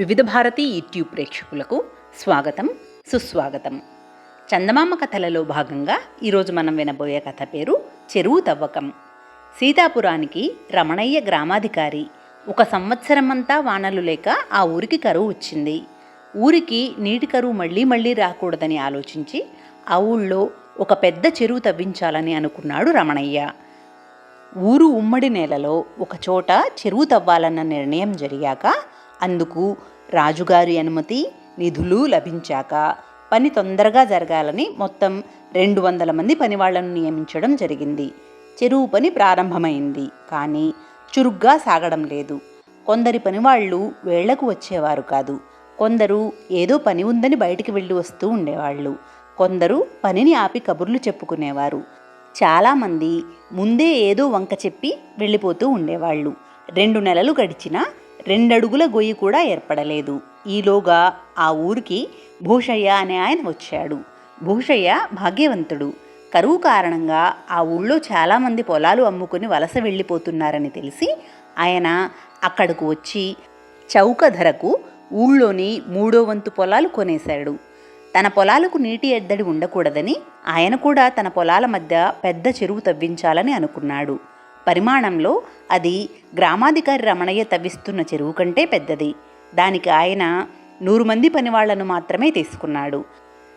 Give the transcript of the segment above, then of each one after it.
వివిధ భారతి యూట్యూబ్ ప్రేక్షకులకు స్వాగతం సుస్వాగతం. చందమామ కథలలో భాగంగా ఈరోజు మనం వినబోయే కథ పేరు చెరువు తవ్వకం. సీతాపురానికి రమణయ్య గ్రామాధికారి. ఒక సంవత్సరమంతా వానలు లేక ఆ ఊరికి కరువు వచ్చింది. ఊరికి నీటి కరువు మళ్ళీ మళ్ళీ రాకూడదని ఆలోచించి ఆ ఊళ్ళో ఒక పెద్ద చెరువు తవ్వించాలని అనుకున్నాడు రమణయ్య. ఊరు ఉమ్మడి నేలలో ఒక చోట చెరువు తవ్వాలన్న నిర్ణయం జరిగాక అందుకు రాజుగారి అనుమతి నిధులు లభించాక పని తొందరగా జరగాలని మొత్తం రెండు వందల మంది పనివాళ్ళను నియమించడం జరిగింది. చెరువు పని ప్రారంభమైంది. కానీ చురుగ్గా సాగడం లేదు. కొందరి పనివాళ్ళు వేళ్ళకు వచ్చేవారు కాదు. కొందరు ఏదో పని ఉందని బయటికి వెళ్ళి వస్తూ ఉండేవాళ్ళు కొందరు పనిని ఆపి కబుర్లు చెప్పుకునేవారు. చాలామంది ముందే ఏదో వంక చెప్పి వెళ్ళిపోతూ ఉండేవాళ్ళు రెండు నెలలు గడిచినా రెండడుగుల గొయ్యి కూడా ఏర్పడలేదు. ఈలోగా ఆ ఊరికి భూషయ్య అనే ఆయన వచ్చాడు. భూషయ్య భాగ్యవంతుడు. కరువు కారణంగా ఆ ఊళ్ళో చాలామంది పొలాలు అమ్ముకుని వలస వెళ్ళిపోతున్నారని తెలిసి ఆయన అక్కడకు వచ్చి చౌక ధరకు ఊళ్ళోని మూడో వంతు పొలాలు కొనేశాడు. తన పొలాలకు నీటి ఎద్దడి ఉండకూడదని ఆయన కూడా తన పొలాల మధ్య పెద్ద చెరువు తవ్వించాలని అనుకున్నాడు. పరిమాణంలో అది గ్రామాధికారి రమణయ్య తవ్విస్తున్న చెరువు కంటే పెద్దది. దానికి ఆయన నూరు మంది పనివాళ్ళను మాత్రమే తీసుకున్నాడు.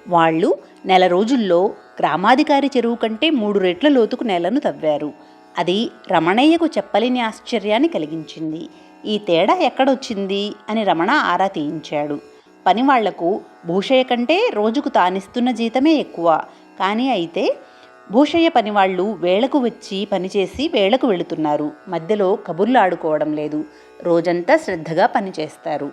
వాళ్ళు నెల రోజుల్లో గ్రామాధికారి చెరువు కంటే మూడు రెట్ల లోతుకు నేలను తవ్వారు. అది రమణయ్యకు చెప్పలేని ఆశ్చర్యాన్ని కలిగించింది. ఈ తేడా ఎక్కడొచ్చింది అని రమణ ఆరా తీయించాడు. పనివాళ్ళకు భూషయ్య కంటే రోజుకు తానిస్తున్న జీతమే ఎక్కువ. కానీ అయితే భూషయ్య పనివాళ్ళు వేళకు వచ్చి పనిచేసి వేళకు వెళుతున్నారు. మధ్యలో కబుర్లు ఆడుకోవడం లేదు. రోజంతా శ్రద్ధగా పనిచేస్తారు.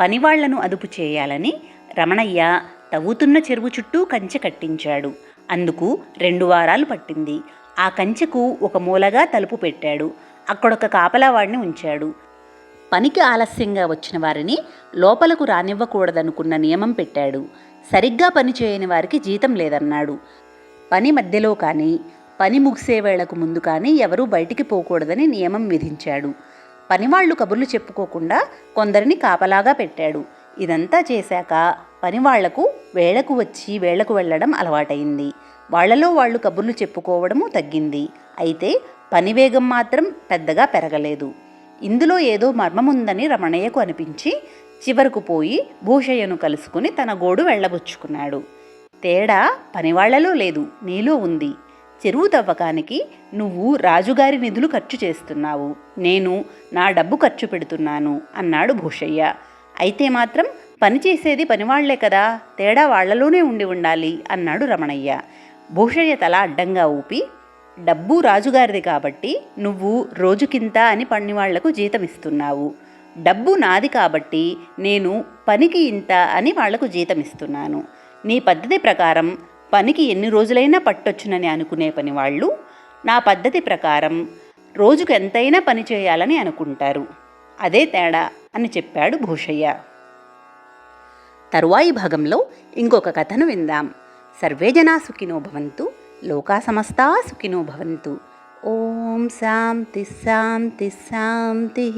పనివాళ్ళను అదుపు చేయాలని రమణయ్య తవ్వుతున్న చెరువు చుట్టూ కంచె కట్టించాడు. అందుకు రెండు వారాలు పట్టింది. ఆ కంచెకు ఒక మూలగా తలుపు పెట్టాడు. అక్కడొక కాపలావాడిని ఉంచాడు. పనికి ఆలస్యంగా వచ్చిన వారిని లోపలకు రానివ్వకూడదనుకున్న నియమం పెట్టాడు. సరిగ్గా పని చేయని వారికి జీతం లేదన్నాడు. పని మధ్యలో కానీ పని ముగిసే వేళకు ముందు కానీ ఎవరూ బయటికి పోకూడదని నియమం విధించాడు. పనివాళ్ళు కబుర్లు చెప్పుకోకుండా కొందరిని కాపలాగా పెట్టాడు. ఇదంతా చేశాక పనివాళ్ళకు వేళకు వచ్చి వేళకు వెళ్ళడం అలవాటైంది. వాళ్ళలో వాళ్ళు కబుర్లు చెప్పుకోవడము తగ్గింది. అయితే పని వేగం మాత్రం పెద్దగా పెరగలేదు. ఇందులో ఏదో మర్మముందని రమణయ్యకు అనిపించి చివరకు పోయి భూషయ్యను కలుసుకుని తన గోడు వెళ్ళబుచ్చుకున్నాడు. తేడా పనివాళ్ళలో లేదు నీలో ఉంది. చెరువు తవ్వకానికి నువ్వు రాజుగారి నిధులు ఖర్చు చేస్తున్నావు. నేను నా డబ్బు ఖర్చు పెడుతున్నాను అన్నాడు భూషయ్య. అయితే మాత్రం పని చేసేది పనివాళ్ళే కదా తేడా వాళ్ళలోనే ఉండి ఉండాలి అన్నాడు రమణయ్య. భూషయ్య తల అడ్డంగా ఊపి డబ్బు రాజుగారిది కాబట్టి నువ్వు రోజుకింత అని పనివాళ్ళకు జీతం ఇస్తున్నావు డబ్బు నాది కాబట్టి నేను పనికి ఇంత అని వాళ్ళకు జీతం ఇస్తున్నాను నీ పద్ధతి ప్రకారం పనికి ఎన్ని రోజులైనా పట్టొచ్చునని అనుకునే పని వాళ్ళు నా పద్ధతి ప్రకారం రోజుకు ఎంతైనా పని చేయాలని అనుకుంటారు. అదే తేడా అని చెప్పాడు భూషయ్య. తరువాయి భాగంలో ఇంకొక కథను విందాం. సర్వే జనా సుఖినో భవంతు లోకా సమస్తా సుఖినో భవంతు. ఓం శాంతి శాంతి శాంతి.